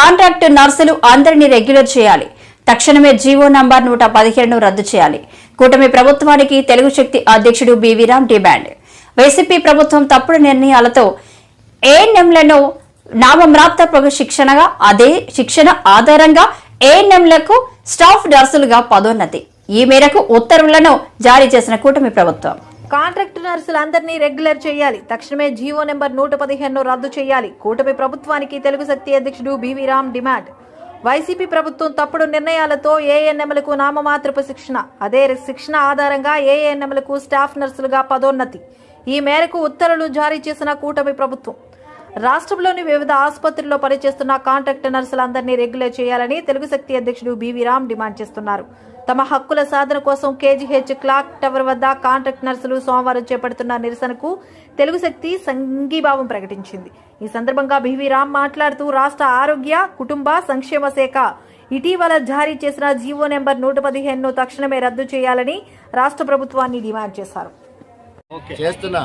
Contract నర్సులు అందరినీ regular చేయాలి. తక్షణమే జీవో నంబర్ నూట పదిహేడును రద్దు చేయాలి. కూటమి ప్రభుత్వానికి తెలుగు శక్తి అధ్యక్షుడు బీవీరామ్ డిమాండ్. వైసీపీ ప్రభుత్వం తప్పుడు నిర్ణయాలతో ఏఎన్ఎంలను నామమ్రాప్త శిక్షణగా అదే శిక్షణ ఆధారంగా ఏఎన్ఎంలకు స్టాఫ్ నర్సులుగా పదోన్నతి. ఈ మేరకు ఉత్తర్వులను జారీ చేసిన కూటమి ప్రభుత్వం. కాంట్రాక్టు నర్సులందరినీ రెగ్యులర్ చేయాలి. తక్షణమే జీవో నెంబర్ నూట పదిహేను రద్దు చేయాలి. కూటమి ప్రభుత్వానికి తెలుగు శక్తి అధ్యక్షుడు బివి రామ్ డిమాండ్. వైసీపీ ప్రభుత్వం తప్పుడు నిర్ణయాలతో ఏఎన్ఎంలకు నామమాత్రపు శిక్షణ. అదే శిక్షణ ఆధారంగా ఏఎన్ఎంలకు స్టాఫ్ నర్సులుగా పదోన్నతి. ఈ మేరకు ఉత్తర్వులు జారీ చేసిన కూటమి ప్రభుత్వం. రాష్ట్రంలోని వివిధ ఆసుపత్రుల్లో పనిచేస్తున్న కాంట్రాక్ట్ నర్సులందరినీ రెగ్యులర్ చేయాలని తెలుగు శక్తి అధ్యక్షుడు బివి రామ్ డిమాండ్ చేస్తున్నారు. తమ హక్కుల సాధన కోసం కేజీహెచ్ క్లాక్ టవర్ వద్ద కాంట్రాక్ట్ నర్సులు సోమవారం చేపడుతున్న నిరసనకు తెలుగు శక్తి సంఘీభావం ప్రకటించింది. ఈ సందర్భంగా బీవీ రామ్ మాట్లాడుతూ రాష్ట్ర ఆరోగ్య కుటుంబ సంక్షేమ శాఖ ఇటీవల జారీ చేసిన జీవో నెంబర్ నూట పదిహేనును తక్షణమే రద్దు చేయాలని రాష్ట్ర ప్రభుత్వాన్ని డిమాండ్ చేశారు. చేస్తున్నా.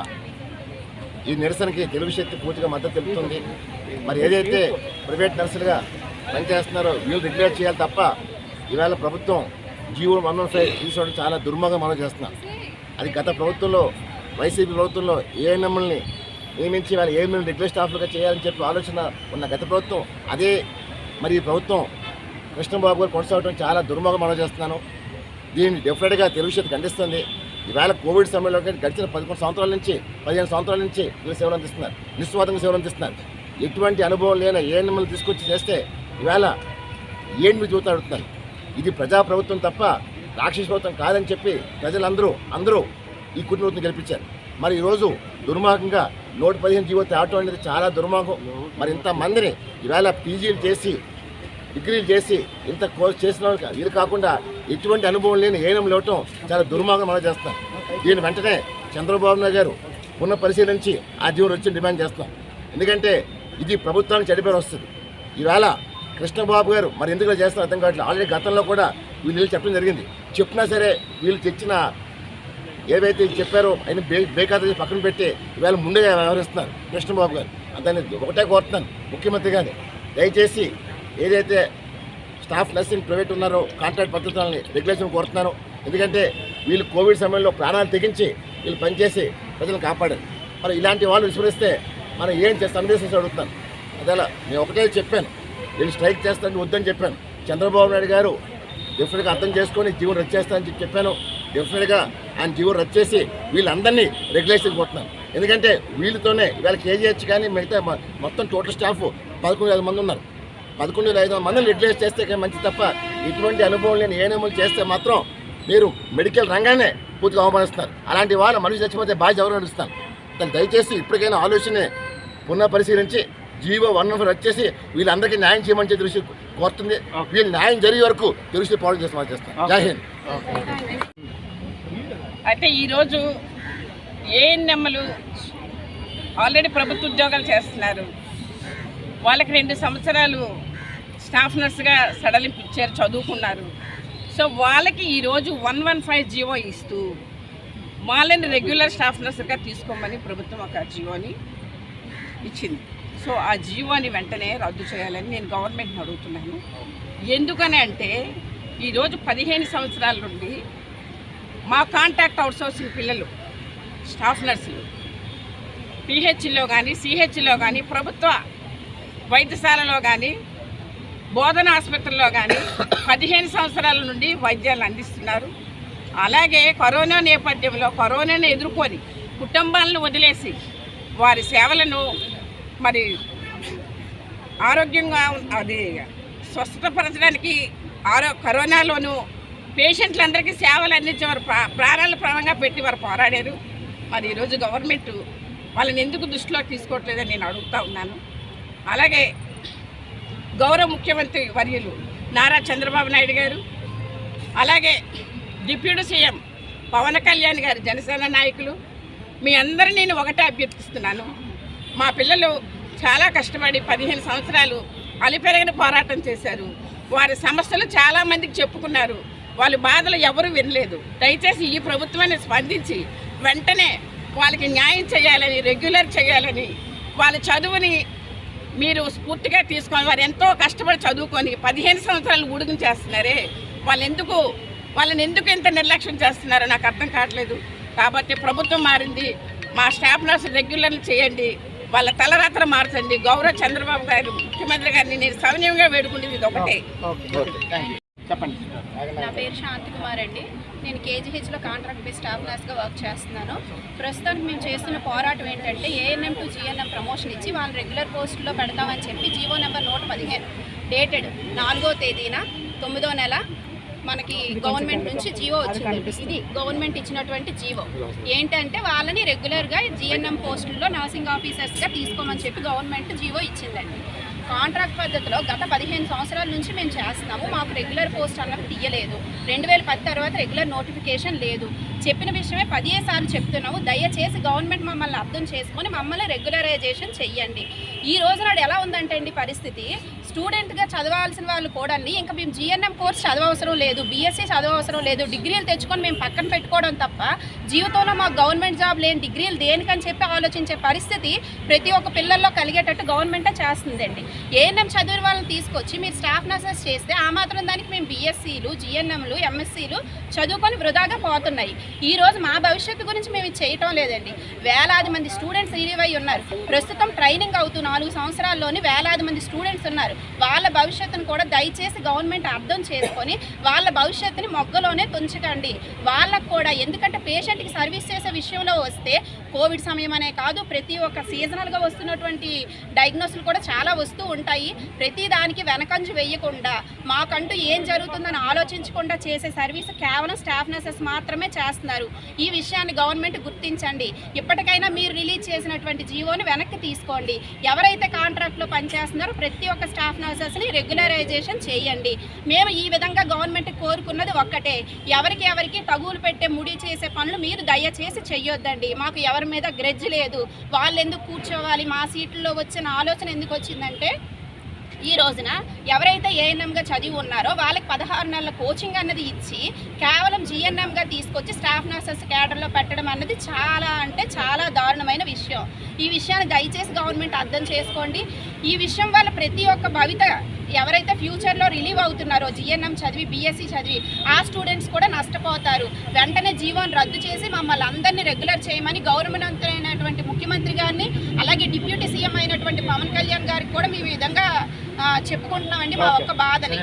ఈ నిరసనకి తెలుగు శక్తి పూర్తిగా మద్దతు తెలుపుతుంది. మరి ఏదైతే ప్రైవేట్ నర్సులుగా పనిచేస్తున్నారో వీళ్ళు రెగ్యులేట్ చేయాలి తప్ప ఈవేళ ప్రభుత్వం జీవో వన్ వన్ ఫైవ్ తీసుకోవడం చాలా దుర్మార్గం మనం చేస్తున్నాం. అది గత ప్రభుత్వంలో వైసీపీ ప్రభుత్వంలో ఏఎన్ఎంఎల్ని నియమించి వాళ్ళు ఏఎన్ఎం రెగ్యులర్ స్టాఫ్లుగా చేయాలని చెప్పి ఆలోచన ఉన్న గత ప్రభుత్వం అదే మరి ఈ ప్రభుత్వం కృష్ణబాబు గారు కొనసాగడం చాలా దుర్మార్గం మనం చేస్తున్నాను. దీన్ని డెఫినెట్గా తెలుగు శక్తి ఖండిస్తుంది. ఈవేళ కోవిడ్ సమయంలో గడిచిన పదకొండు సంవత్సరాల నుంచి పదిహేను సంవత్సరాల నుంచి వీళ్ళు సేవలు అందిస్తున్నారు. నిస్వార్థంగా సేవలు అందిస్తున్నారు. ఎటువంటి అనుభవం లేని ఏ నిమ్మల్ని తీసుకొచ్చి చేస్తే ఈవేళ ఏంటి మీరు చూస్తూ అడుగుతున్నారు ఇది ప్రజాప్రభుత్వం తప్ప రాక్షస ప్రభుత్వం కాదని చెప్పి ప్రజలందరూ అందరూ ఈ కుటుంబం గెలిపించారు. మరి ఈరోజు దుర్మార్గంగా నూట పదిహేను జీవో తేవటం అనేది చాలా దుర్మార్గం. మరి ఇంతమందిని ఈవేళ పీజీలు చేసి డిగ్రీలు చేసి ఇంత కోర్స్ చేసిన వీరు వీళ్ళు కాకుండా ఎటువంటి అనుభవం లేని ఏనం లేవటం చాలా దుర్మార్గం అలా చేస్తాం దీని వెంటనే చంద్రబాబు నాయుడు గారు పునః పరిశీలించి ఆ జీవనం వచ్చి డిమాండ్ చేస్తాం ఎందుకంటే ఇది ప్రభుత్వానికి చెడిపేరు వస్తుంది. ఈవేళ కృష్ణబాబు గారు మరి ఎందుకు ఇలా చేస్తారో అర్థం కావట్లేదు. ఆల్రెడీ గతంలో కూడా వీళ్ళు చెప్పడం జరిగింది. చెప్పినా సరే వీళ్ళు తెచ్చిన ఏవైతే చెప్పారో ఆయన బే బేఖాతా పక్కన పెట్టి ఈవేళ ముందుగా వ్యవహరిస్తున్నారు కృష్ణబాబు గారు. దాన్ని ఒకటే కోరుతున్నాను. ముఖ్యమంత్రి గారిని. దయచేసి ఏదైతే స్టాఫ్ నర్సింగ్ ప్రైవేట్ ఉన్నారో కాంట్రాక్ట్ పద్ధతులని రెగ్యులేషన్ కోరుతున్నాను ఎందుకంటే వీళ్ళు కోవిడ్ సమయంలో ప్రాణాలు తెగించి వీళ్ళు పనిచేసి ప్రజలను కాపాడారు. మరి ఇలాంటి వాళ్ళు విస్మరిస్తే మనం ఏం చేస్తాం? చేసేసి అడుగుతాను అదేలా నేను ఒకటే చెప్పాను. వీళ్ళు స్ట్రైక్ చేస్తానని వద్దని చెప్పాను. చంద్రబాబు నాయుడు గారు డెఫినెట్గా అర్థం చేసుకొని జీవన్ రద్దు చేస్తానని చెప్పి చెప్పాను. డెఫినెట్గా ఆయన జీవన్ రద్దు చేసి వీళ్ళందరినీ రెగ్యులేషన్ కొడుతున్నాను ఎందుకంటే వీళ్ళతోనే ఇవాళ కేజీహెచ్ కానీ మిగతా మొత్తం టోటల్ స్టాఫ్ పదకొండు ఐదు మంది ఉన్నారు. పదకొండు వేల ఐదు వందల మందిని రెగ్యులేట్ చేస్తే మంచి తప్ప ఇటువంటి అనుభవం లేని ఏనేమో చేస్తే మాత్రం మీరు మెడికల్ రంగానే పూర్తిగా అవమానిస్తున్నారు. అలాంటి వాళ్ళు మనిషి చచ్చిపోతే బాధ్యత ఎవరు నడుస్తాను దాన్ని దయచేసి ఇప్పటికైనా ఆలోచన పునః పరిశీలించి జీవో వన్ వన్ వచ్చేసి వీళ్ళందరికీ న్యాయం చేయమని చెప్పి దృష్టి కోరుతుంది. వీళ్ళు న్యాయం జరిగే వరకు దృష్టి పోవడం చేస్తామని చేస్తాను జై హింద్. అయితే ఈరోజు ఏఎన్ఎంలు ఆల్రెడీ ప్రభుత్వ ఉద్యోగాలు చేస్తున్నారు. వాళ్ళకి రెండు సంవత్సరాలు స్టాఫ్ నర్స్గా సడలింపు ఇచ్చారు చదువుకున్నారు. సో వాళ్ళకి ఈరోజు వన్ వన్ ఫైవ్ జీవో ఇస్తూ వాళ్ళని రెగ్యులర్ స్టాఫ్ నర్స్గా తీసుకోమని ప్రభుత్వం ఒక జీవోని ఇచ్చింది. సో ఆ జీవోని వెంటనే రద్దు చేయాలని నేను గవర్నమెంట్ని అడుగుతున్నాను. ఎందుకని అంటే ఈరోజు పదిహేను సంవత్సరాల నుండి మా కాంటాక్ట్ అవుట్సోర్సింగ్ పిల్లలు స్టాఫ్ నర్సులు పిహెచ్లో కానీ సిహెచ్లో కానీ ప్రభుత్వ వైద్యశాలలో కానీ బోధన ఆసుపత్రిలో కానీ పదిహేను సంవత్సరాల నుండి వైద్యాలు అందిస్తున్నారు. అలాగే కరోనా నేపథ్యంలో కరోనాను ఎదుర్కొని కుటుంబాలను వదిలేసి వారి సేవలను మరి ఆరోగ్యంగా అది స్వస్థతపరచడానికి ఆరో కరోనాలోనూ పేషెంట్లందరికీ సేవలు అందించే వారు ప్రా ప్రాణాలు ప్రాణంగా పెట్టి వారు పోరాడారు. మరి ఈరోజు గవర్నమెంట్ వాళ్ళని ఎందుకు దృష్టిలో తీసుకోవట్లేదని నేను అడుగుతా ఉన్నాను. అలాగే గౌరవ ముఖ్యమంత్రి వర్యులు నారా చంద్రబాబు నాయుడు గారు అలాగే డిప్యూటీ సీఎం పవన్ కళ్యాణ్ గారు జనసేన నాయకులు మీ అందరినీ నేను ఒకటే అభ్యర్థిస్తున్నాను. మా పిల్లలు చాలా కష్టపడి పదిహేను సంవత్సరాలు అలిపెరగని పోరాటం చేశారు. వారి సమస్యలు చాలామందికి చెప్పుకున్నారు. వాళ్ళ బాధలు ఎవరు వినలేదు. దయచేసి ఈ ప్రభుత్వాన్ని స్పందించి వెంటనే వాళ్ళకి న్యాయం చేయాలని రెగ్యులర్ చేయాలని వాళ్ళ చదువుని మీరు స్ఫూర్తిగా తీసుకొని వారు ఎంతో కష్టపడి చదువుకొని పదిహేను సంవత్సరాలు ఉడుగుని చేస్తున్నారే వాళ్ళు ఎందుకు వాళ్ళని ఎందుకు ఇంత నిర్లక్ష్యం చేస్తున్నారో నాకు అర్థం కావట్లేదు. కాబట్టి ప్రభుత్వం మారింది. మా స్టాఫ్ నర్సు రెగ్యులర్లు చేయండి. వాళ్ళ తలరాత్ర మార్చండి. గౌరవ చంద్రబాబు గారు ముఖ్యమంత్రి గారిని నేను సవినయంగా వేడుకునేది ఇది ఒకటే చెప్పండి. నా పేరు శాంతి కుమార్ అండి. నేను కేజీహెచ్లో కాంట్రాక్ట్ బేస్ స్టాఫ్ నర్స్గా వర్క్ చేస్తున్నాను. ప్రస్తుతానికి మేము చేస్తున్న పోరాటం ఏంటంటే ఏఎన్ఎం టు జిఎన్ఎం ప్రమోషన్ ఇచ్చి వాళ్ళు రెగ్యులర్ పోస్టులో పెడతామని చెప్పి జీవో నెంబర్ నూట పదిహేను డేటెడ్ నాలుగో తేదీన తొమ్మిదో నెల మనకి గవర్నమెంట్ నుంచి జీవో వచ్చింది ఇది గవర్నమెంట్ ఇచ్చినటువంటి జీవో. ఏంటంటే వాళ్ళని రెగ్యులర్గా జిఎన్ఎం పోస్టుల్లో నర్సింగ్ ఆఫీసర్స్గా తీసుకోమని చెప్పి గవర్నమెంట్ జీవో ఇచ్చిందండి. కాంట్రాక్ట్ పద్ధతిలో గత పదిహేను సంవత్సరాల నుంచి మేము చేస్తున్నాము. మాకు రెగ్యులర్ పోస్ట్ అన్నది తీయలేదు రెండు వేల పది తర్వాత రెగ్యులర్ నోటిఫికేషన్ లేదు. చెప్పిన విషయమే పదిహే సార్లు చెప్తున్నాము. దయచేసి గవర్నమెంట్ మమ్మల్ని అర్థం చేసుకొని మమ్మల్ని రెగ్యులరైజేషన్ చెయ్యండి. ఈ రోజు నాడు ఎలా ఉందంటే అండి పరిస్థితి? స్టూడెంట్గా చదవాల్సిన వాళ్ళు కూడా ఇంకా మేము జిఎన్ఎం కోర్స్ చదవవసరం లేదు బీఎస్సీ చదవవసరం లేదు డిగ్రీలు తెచ్చుకొని మేము పక్కన పెట్టుకోవడం తప్ప జీవితంలో మాకు గవర్నమెంట్ జాబ్ లేని డిగ్రీలు దేనికని చెప్పి ఆలోచించే పరిస్థితి ప్రతి ఒక్క పిల్లల్లో కలిగేటట్టు గవర్నమెంటే చేస్తుందండి. ఏఎన్ఎం చదివిన వాళ్ళని తీసుకొచ్చి మీరు స్టాఫ్ నర్సెస్ చేస్తే ఆ మాత్రం దానికి మేము బీఎస్సీలు జిఎన్ఎంలు ఎంఎస్సీలు చదువుకొని వృధాగా పోతున్నాయి. ఈరోజు మా భవిష్యత్తు గురించి మేము ఇది చేయటం లేదండి. వేలాది మంది స్టూడెంట్స్ రిలీవ్ అయి ఉన్నారు. ప్రస్తుతం ట్రైనింగ్ అవుతూ నాలుగు సంవత్సరాల్లోని వేలాది మంది స్టూడెంట్స్ ఉన్నారు. వాళ్ళ భవిష్యత్తును కూడా దయచేసి గవర్నమెంట్ అర్థం చేసుకొని వాళ్ళ భవిష్యత్తుని మొగ్గలోనే తుంచకండి. వాళ్ళకు కూడా ఎందుకంటే పేషెంట్కి సర్వీస్ చేసే విషయంలో వస్తే కోవిడ్ సమయం అనే కాదు ప్రతి ఒక్క సీజనల్గా వస్తున్నటువంటి డయాగ్నోస్లు కూడా చాలా వస్తూ ఉంటాయి. ప్రతి దానికి వెనకంజు వేయకుండా మాకంటూ ఏం జరుగుతుందని ఆలోచించకుండా చేసే సర్వీస్ కేవలం స్టాఫ్ నర్సెస్ మాత్రమే చేస్తున్నారు. ఈ విషయాన్ని గవర్నమెంట్ గుర్తించండి. ఇప్పటికైనా మీరు రిలీజ్ చేసినటువంటి జీవోని వెనక్కి తీసుకోండి. ఎవరైతే కాంట్రాక్ట్లో పనిచేస్తున్నారో ప్రతి ఒక్క స్టాఫ్ నర్సెస్ని రెగ్యులరైజేషన్ చేయండి. మేము ఈ విధంగా గవర్నమెంట్ కోరుకున్నది ఒక్కటే. ఎవరికి ఎవరికి తగులు పెట్టే ముడి చేసే పనులు మీరు దయచేసి చెయ్యొద్దండి. మాకు ఎవరి మీద గ్రెడ్జ్ లేదు. వాళ్ళు ఎందుకు కూర్చోవాలి? మా సీట్లో వచ్చిన ఆలోచన ఎందుకు వచ్చిందంటే ఈ రోజున ఎవరైతే ఏఎన్ఎంగా చదివి ఉన్నారో వాళ్ళకి పదహారు నెలల కోచింగ్ అన్నది ఇచ్చి కేవలం జిఎన్ఎంగా తీసుకొచ్చి స్టాఫ్ నర్సెస్ క్యాడర్లో పెట్టడం అన్నది చాలా అంటే చాలా దారుణమైన విషయం. ఈ విషయాన్ని దయచేసి గవర్నమెంట్ అర్థం చేసుకోండి. ఈ విషయం వల్ల ప్రతి ఒక్క భవిత ఎవరైతే ఫ్యూచర్లో రిలీవ్ అవుతున్నారో జిఎన్ఎం చదివి బీఎస్సీ చదివి ఆ స్టూడెంట్స్ కూడా నష్టపోతారు. వెంటనే జీవోన్ రద్దు చేసి మమ్మల్ని అందరినీ రెగ్యులర్ చేయమని గౌరవవంతులైనటువంటి ముఖ్యమంత్రి గారిని అలాగే డిప్యూటీ సీఎం అయినటువంటి పవన్ కళ్యాణ్ గారికి కూడా మేము ఈ విధంగా చెప్పుకుంటున్నామండి మా ఒక్క బాధని.